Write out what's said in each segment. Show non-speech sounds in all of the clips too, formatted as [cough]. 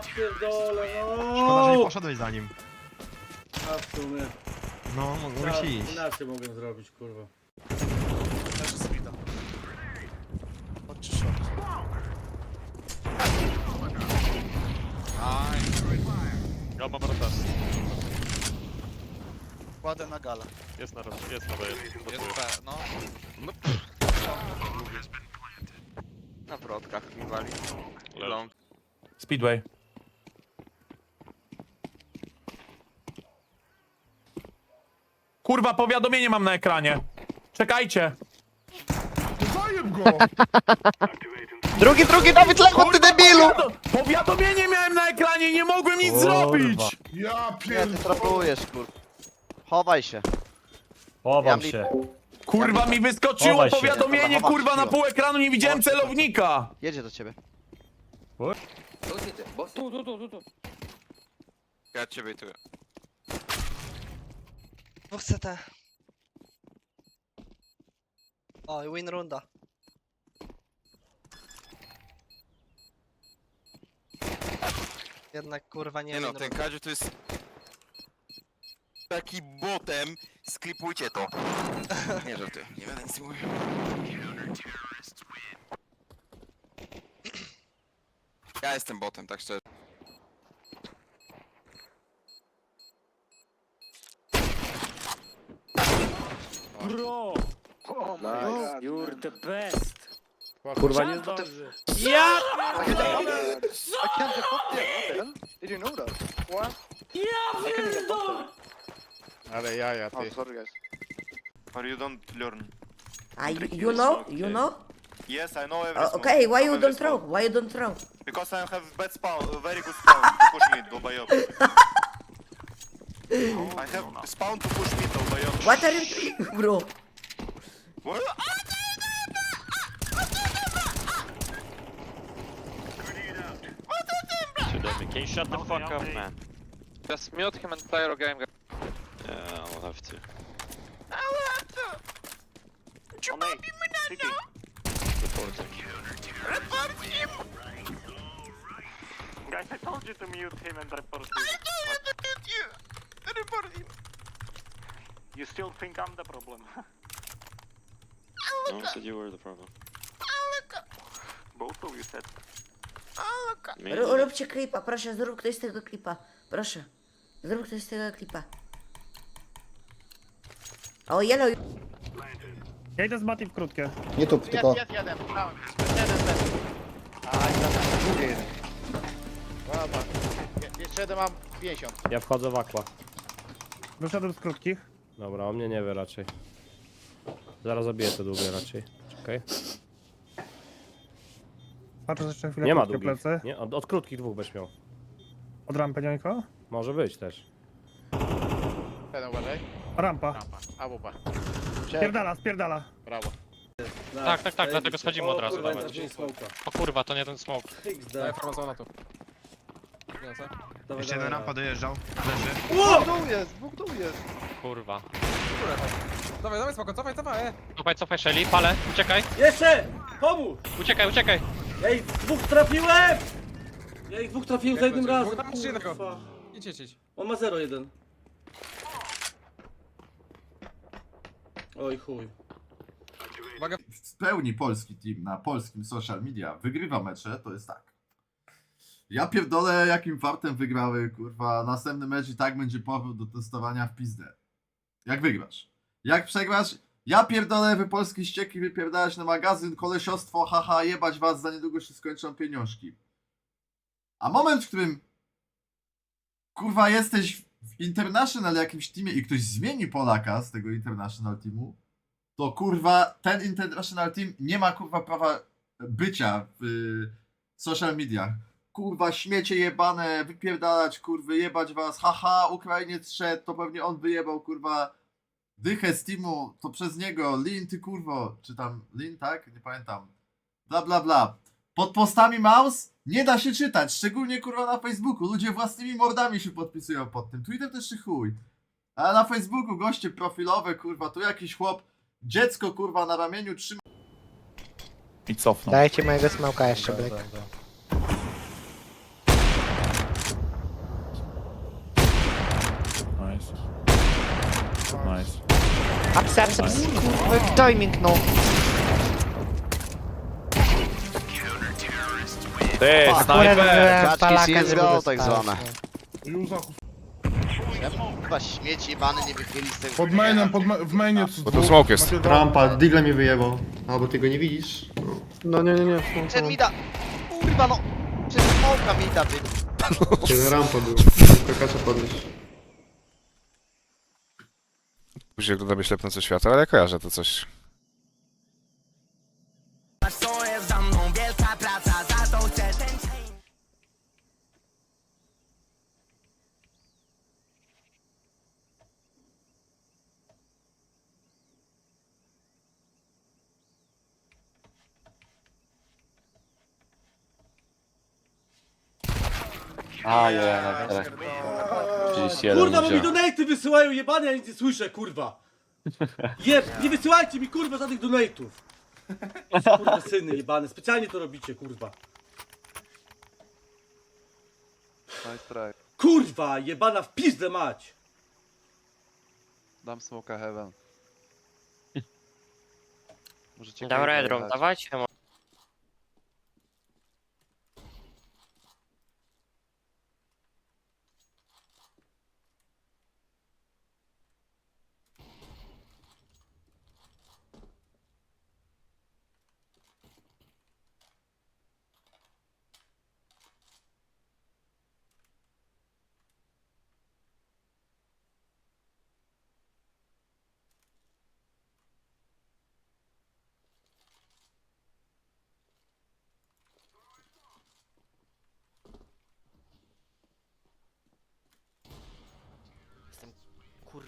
Ja pierdolę, Szkoda, że nie no! poszedłeś za nim. A w sumie. No, mogłeś Ja, iść. inaczej mogłem zrobić, kurwa. Leży speeda. Chodźcie short. Ja mam rotację. Kładę na galę. Jest na rot- jest na B. Jest B, no. Na wrotkach mi wali. Long. Speedway. Kurwa, powiadomienie mam na ekranie. Czekajcie. Zajeb go! Drugi, drugi, Dawid Lewo, ty debilu! Powiado- Powiadomienie miałem na ekranie, nie mogłem nic zrobić. Ja Nie, ty pierdolę. trapujesz, kur... Chowaj się. Chowam Ja się. Kurwa, mi wyskoczyło Chowaj się. powiadomienie, kurwa, na pół ekranu, nie widziałem celownika. Jedzie do ciebie. Ja ciebie tu. Dwóch CT. O, i win runda. Jednak kurwa nie, Nie no, win ten runda. Kadziu to jest... Taki botem, sklipujcie to. [laughs] Nie żartuję, nie będę nic mówił. Ja jestem botem, tak szczerze. the best! Kurwa, nie zdąży. Ja! I can't get up there. What the hell? Did you know that? What? Ja pierdolę! Ale jaja, ty. Oh, sorry guys. Or you don't learn. I, you know, you know. Yes, I know every Uh, smoke. okay, why From you every don't throw? smoke. Why you don't throw? Because I have bad spawn, very good spawn to push me, долбоёб. [laughs] I have spawn to push me, долбоёб. What are you doing, bro? What? Can you shut the fuck up, man? Just mute him and play your game. Yeah, I'll have to. Oh, guys, I told you to mute him and report him. Report him. You still think I'm the problem? [laughs] No one said you were the problem. Both of you said. Ró- Róbcie klipa, proszę, zrób ktoś z tego klipa. Proszę. Zrób ktoś z tego klipa. O, yellow. Ja idę z Mati w krótkie. Nie tu, tylko... Jest, jeden, brałem. Jeden, ten. Aj, dobra, drugi jeden. Dobra. Je- Jeszcze jeden mam 50. Ja wchodzę w aqua. Wyszedłem z krótkich. Dobra, o mnie nie wie raczej. Zaraz zabiję te długie raczej. Czekaj. Patrzę jeszcze chwilę Nie ma krótkie długich. plecy. Nie, od, od krótkich dwóch będziesz miał. Od rampy nikogo? Może być też. Ten uważaj. Rampa. A wupa. Spierdala, spierdala. Brawo. Tak, tak, tak, dlatego schodzimy od razu, Kurwa, dawaj. O kurwa, to nie ten smoke. XD. farmazona tu. Dawaj, Jeszcze jeden rampa dojeżdżał. Leży. Dwóch dół jest, dwóch dół jest. Kurwa. Dawaj, dawaj, spoko, cofaj, cofaj, e. Cofaj, cofaj, Shelly, palę, uciekaj, Jeszcze! Pomóż! uciekaj, uciekaj! Ja ich dwóch trafiłem! Ja ich dwóch trafiłem za jednym razem. Dwóch, trzy kurwa. Idź, idź, idź. On ma 0-1. Oj chuj. w pełni polski team na polskim social media wygrywa mecze, to jest tak. Ja pierdolę, jakim fartem wygrały, kurwa, następny mecz i tak będzie powód do testowania w pizdę. Jak wygrasz? Jak przegrasz? Ja pierdolę, wy polskie ścieki wypierdalać na magazyn, kolesiostwo, haha, jebać was, za niedługo się skończą pieniążki. A moment, w którym kurwa jesteś w International jakimś teamie i ktoś zmieni Polaka z tego International teamu, to kurwa ten International Team nie ma kurwa prawa bycia w y, social mediach. Kurwa śmiecie jebane, wypierdalać kurwy, jebać was, haha, Ukrainiec szedł, to pewnie on wyjebał kurwa dychę z teamu, to przez niego, Lin, ty kurwo, czy tam Lin, tak? Nie pamiętam. Bla, bla, bla. Pod postami mouse nie da się czytać, szczególnie kurwa na Facebooku. Ludzie własnymi mordami się podpisują pod tym. Twitter też czy chuj. Ale na Facebooku goście profilowe, kurwa, tu jakiś chłop, dziecko kurwa na ramieniu trzyma. I cofnął. Dajcie mojego smoka jeszcze, Black. Nice. Nice. Apsy, apsy, apsy. Kurwa, timing, no. Ty, Kaczki CSGO tak zwane. Chyba śmieci bany nie wychyli z tego. Pod mainem, pod ma w mainie co Bo tu smoke jest. Rampa, Digla mi wyjebał. Albo ty go nie widzisz? No nie, nie, nie. Przed mida. Kurwa no. Przed smoka mida, ty. Ten rampa był. Kakacza podnieść. Później oglądamy ślepnące światło, ale ja kojarzę to coś. Kurwa, bo mi donaty wysyłają jebane, ja nic nie słyszę, kurwa. Jeb, nie wysyłajcie mi kurwa żadnych donate'ów. Kurwa syny jebane, specjalnie to robicie, kurwa. Kurwa, jebana w pizdę mać. Dam smoka heaven. Możecie Dam redrum, dawajcie.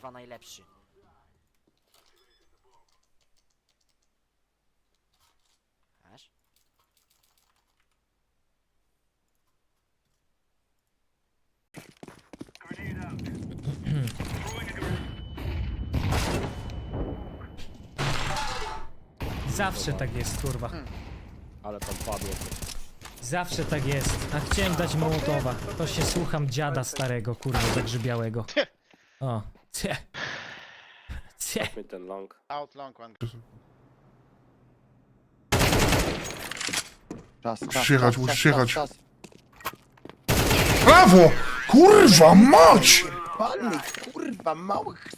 Kurwa najlepszy. Aż? Zawsze tak jest, kurwa. Ale tam padło. Zawsze tak jest. A chciałem dać Mołotowa. To się słucham dziada starego, kurwa, zagrzybiałego. O. Cie. Cie. Ten long. Out long one. Musisz jechać, musisz jechać. Brawo! Kurwa mać! kurwa małych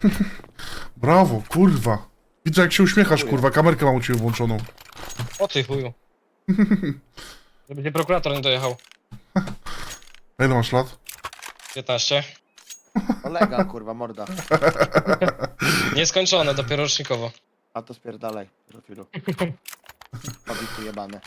[laughs] Brawo, kurwa. Widzę jak się uśmiechasz, kurwa. Kamerkę mam u ciebie włączoną. O ty chuju. [laughs] Żeby cię prokurator nie dojechał. A ile masz lat? 15. Kolega, kurwa, morda. [laughs] Nieskończone, dopiero rocznikowo. A to spierdalaj, profilu. [laughs] Pobity jebany.